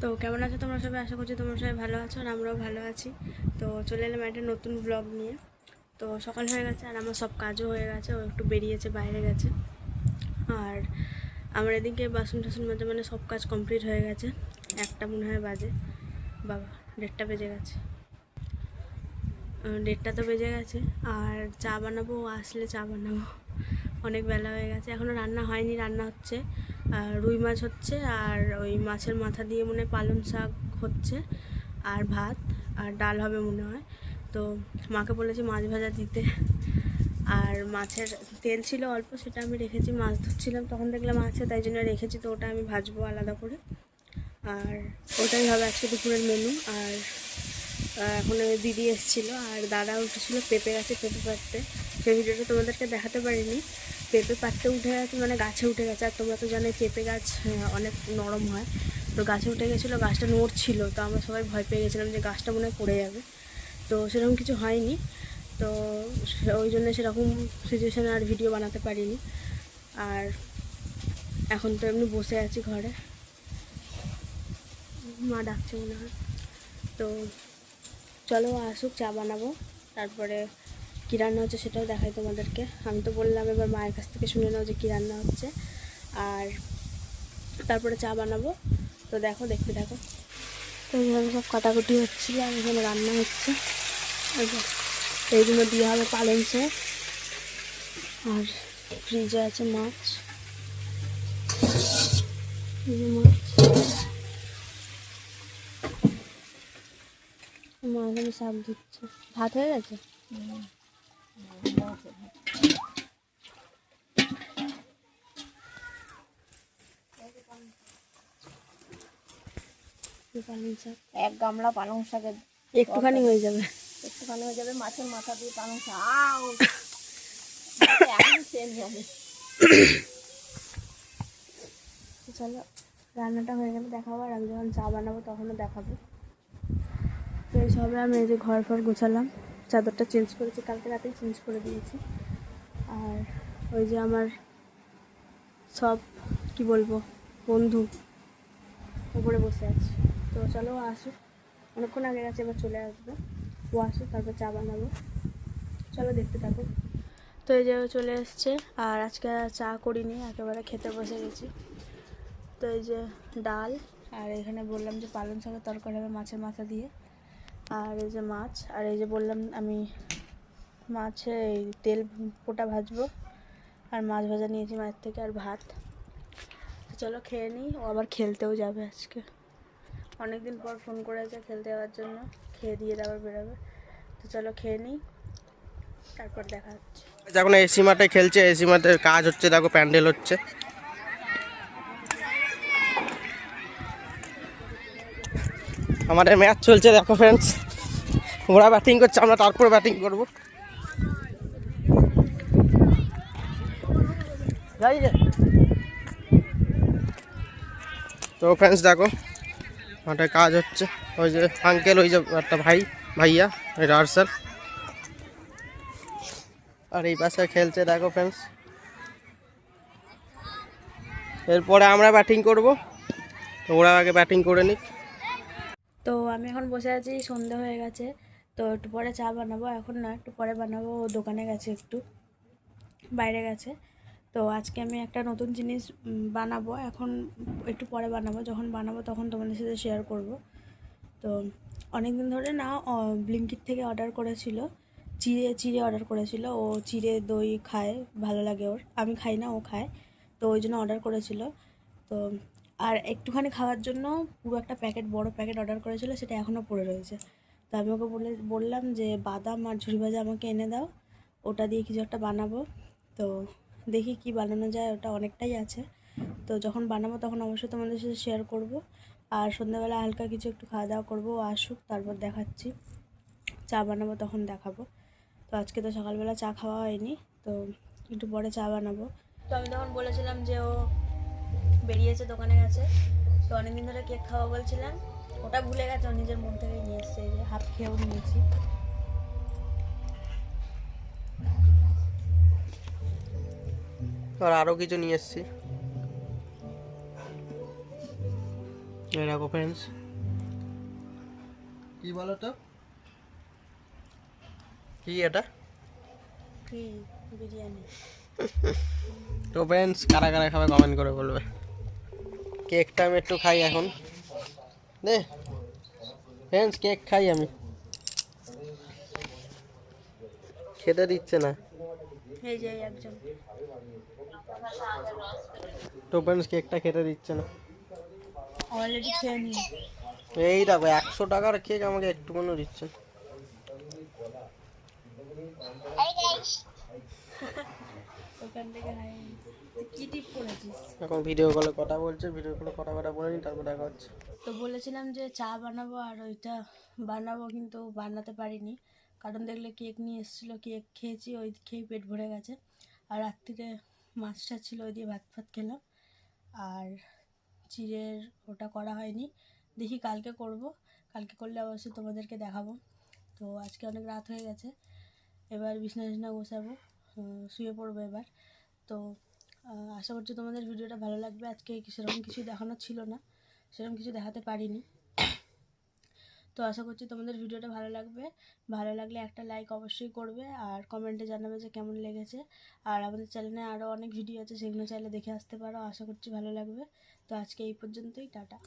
তো কেমন আছো তোমরা সবাই? আশা করছি তোমরা সবাই ভালো আছো আর আমরাও ভালো আছি। তো চলে এলাম একটা নতুন ব্লগ নিয়ে। তো সকাল হয়ে গেছে আর আমার সব কাজও হয়ে গেছে, ও একটু বেরিয়েছে, বাইরে গেছে। আর আমার এদিকে বাসন টাসন মাজা মানে সব কাজ কমপ্লিট হয়ে গেছে। একটা মনে হয় বাজে। বাবা, দেড়টা বেজে গেছে। দেড়টা তো বেজে গেছে। আর চা বানাবো আসলে চা বানাবো। অনেক বেলা হয়ে গেছে। এখনও রান্না হয়নি, রান্না হচ্ছে। আর রুই মাছ হচ্ছে, আর ওই মাছের মাথা দিয়ে মনে পালং শাক হচ্ছে, আর ভাত, আর ডাল হবে মনে হয়। তো মাকে বলেছি মাছ ভাজা দিতে। আর মাছের তেল ছিল অল্প, সেটা আমি রেখেছি, মাছ ধরছিলাম, তখন দেখলাম আছে, তাই জন্য রেখেছি, তো ওটা আমি ভাজবো আলাদা করে। আর ওটাই হবে আজকে দুপুরের মেনু আর এখন দিদি এসেছিল আর দাদা উঠেছিল পেঁপে গাছে পেঁপে পাড়তে। সেই ভিডিওটা তোমাদেরকে দেখাতে পারিনি। পেঁপে পাড়তে উঠে গেছে মানে গাছে উঠে গেছে। আর তোমরা তো জানো পেঁপে গাছ অনেক নরম হয়। তো গাছে উঠে গেছিল, গাছটা নড়ছিল। তো আমরা সবাই ভয় পেয়ে গেছিলাম যে গাছটা মনে পড়ে যাবে। তো সেরকম কিছু হয়নি। তো ওই জন্য সেরকম সিচুয়েশানে আর ভিডিও বানাতে পারিনি। আর এখন তো এমনি বসে আছি ঘরে। মা ডাকছে মনে হয়। তো চলো আসুক, চা বানাবো। তারপরে কী রান্না হচ্ছে সেটাও দেখাই তোমাদেরকে। আমি তো বললাম এবার মায়ের কাছ থেকে শুনে নাও যে কী রান্না হচ্ছে। আর তারপরে চা বানাবো। তো দেখো, দেখতে দেখো তো এইভাবে সব কাটাকুটি হচ্ছে আর এখানে রান্না হচ্ছে। এইগুলো দিয়ে হবে পালং শাক। আর ফ্রিজে আছে মাছ। মাছ। মা এখানে শাক দিচ্ছে। ভাত হয়ে গেছে? পালং শাক এক গামলা পালং শাকের একটুখানি হয়ে যাবে। একটুখানি হয়ে যাবে মাছের মাথা দিয়ে পালং শাক। তো চলো রান্নাটা হয়ে গেলে দেখাবো আর আমি যখন চা বানাবো তখনও দেখাবো। তো এই সবে আমি এই যে ঘর ফর গোছালাম। চাদরটা চেঞ্জ করেছি, কালকে রাতেই চেঞ্জ করে দিয়েছি। আর ওই যে আমার সব, কি বলব, বন্ধু উপরে বসে আছে। তো চলো আসুক। অনেকক্ষণ আগে গেছে, এবার চলে আসবে। ও আসুক, তারপর চা বানাবো। চলো দেখতে থাকো। তো এই যে চলে এসছে, আর আজকে চা করিনি, একেবারে খেতে বসে গেছি। তো এই যে ডাল, আর এখানে বললাম যে পালং শাকের তরকারি হবে মাছের মাথা দিয়ে। আর এই যে মাছ, আর এই যে বললাম আমি মাছে এই তেল পোটা ভাজবো, আর মাছ ভাজা নিয়েছি মায়ের থেকে, আর ভাত। চলো খেয়ে নিই, ও আবার খেলতেও যাবে আজকে। অনেক দিন পর ফোন করেছে খেলতে যাওয়ার জন্য, খেয়ে দিয়ে তারপর বেরোবে। তো চলো খেয়ে নিই, তারপর দেখা হচ্ছে। এখন এসি মাঠে খেলছে এসি মাঠের কাজ হচ্ছে, দেখো প্যান্ডেল হচ্ছে। আমাদের ম্যাচ চলছে, দেখো ফ্রেন্ডস ওরা ব্যাটিং করছে, আমরা তারপরে ব্যাটিং করব। তো ফ্রেন্ডস দেখো মাঠে কাজ হচ্ছে। ওই যে আঙ্কেল ওই যে একটা ভাই, ভাইয়া, ওই রার্সাল আর এই পাশে খেলছে, দেখো ফ্রেন্ডস এরপরে আমরা ব্যাটিং করব। ওরা আগে ব্যাটিং করে নিক। তো আমি এখন বসে আছি, সন্ধে হয়ে গেছে। তো একটু পরে চা বানাবো, এখন না, একটু পরে বানাবো দোকানে গেছে একটু, বাইরে গেছে। তো আজকে আমি একটা নতুন জিনিস বানাবো, এখন একটু পরে বানাবো, যখন বানাবো তখন তোমাদের সাথে শেয়ার করব। তো অনেক দিন ধরে না ব্লিঙ্কিট থেকে অর্ডার করেছিল, চিড়ে চিড়ে অর্ডার করেছিল, ও চিড়ে দই খায়, ভালো লাগে ওর, আমি খাই না, ও খায়, তো ওই জন্য অর্ডার করেছিল। তো আর একটুখানি খাওয়ার জন্য পুরো একটা প্যাকেট, বড় প্যাকেট অর্ডার করেছিল, সেটা এখনও পড়ে রয়েছে। তো আমি ওকে বলে, বললাম যে, বাদাম আর ঝুড়ি ভাজা আমাকে এনে দাও, ওটা দিয়ে কিছু একটা বানাবো। তো দেখি কি বানানো যায়, ওটা অনেকটাই আছে। তো যখন বানাবো তখন অবশ্যই তোমাদের সাথে শেয়ার করব। আর সন্ধ্যাবেলা হালকা কিছু একটু খাওয়া দাওয়া করব আসুক, তারপর দেখাচ্ছি। চা বানাবো তখন দেখাবো। তো আজকে তো সকালবেলা চা খাওয়া হয়নি, তো একটু পরে চা বানাবো। তো আমি তখন বলেছিলাম যে, ও বেরিয়েছে দোকানে গেছে। তো অনেকদিন ধরে কেক খাওয়া বলছিলাম। ওটা ভুলে গেছে ও নিজের মন থেকে নিয়ে এসছে যে হাফ খেয়েও নিয়েছি। আর আরও কিছু নিয়ে এসেছি। ফ্রেন্ডস কি বলো তো? কি এটা? কি বিরিয়ানি? তো ফ্রেন্ডস কারা কারা খাবে কমেন্ট করে বলবে। কেকটা আমি একটু খাই এখন। দে। ফ্রেন্ডস কেক খাই আমি। খেতে দিচ্ছে না। তো ফ্রেন্ডস কেকটা খেতে দিচ্ছে না। অলরেডি খেয়ে নি এই দেখো একশো টাকার কেক আমাকে একটুকুনও দিচ্ছে। না। ওখান থেকে হাই কি টিপ করেছিস এখন ভিডিও কলে কথা বলছে ভিডিও কলে কথা কথা বলে তারপর দেখা হচ্ছে। তো বলেছিলাম যে চা বানাবো আর ওইটা বানাবো কিন্তু বানাতে পারিনি। কারণ দেখলে কেক নিয়ে এসেছিল কেক খেয়েছি ওই খেয়েই পেট ভরে গেছে। আর রাত্রিরে মাছটা ছিল ওই দিয়ে ভাত ফাত খেলাম। আর চিড়ের ওটা করা হয়নি। দেখি কালকে করব। কালকে করলে অবশ্যই তোমাদেরকে দেখাবো। তো আজকে অনেক রাত হয়ে গেছে। এবার বিছনা টিছনা গোছাবো। শুয়ে পড়ব এবার। তো আশা করছি তোমাদের ভিডিওটা ভালো লাগবে। আজকে সেরকম কিছু দেখানো ছিল না, সেরকম কিছু দেখাতে পারিনি। তো আশা করছি তোমাদের ভিডিওটা ভালো লাগবে। ভালো লাগলে একটা লাইক অবশ্যই করবে আর কমেন্টে জানাবে যে কেমন লেগেছে। আর আমাদের চ্যানেলে আরও অনেক ভিডিও আছে, সেগুলো চাইলে দেখে আসতে পারো। আশা করছি ভালো লাগবে। তো আজকে এই পর্যন্তই, টাটা।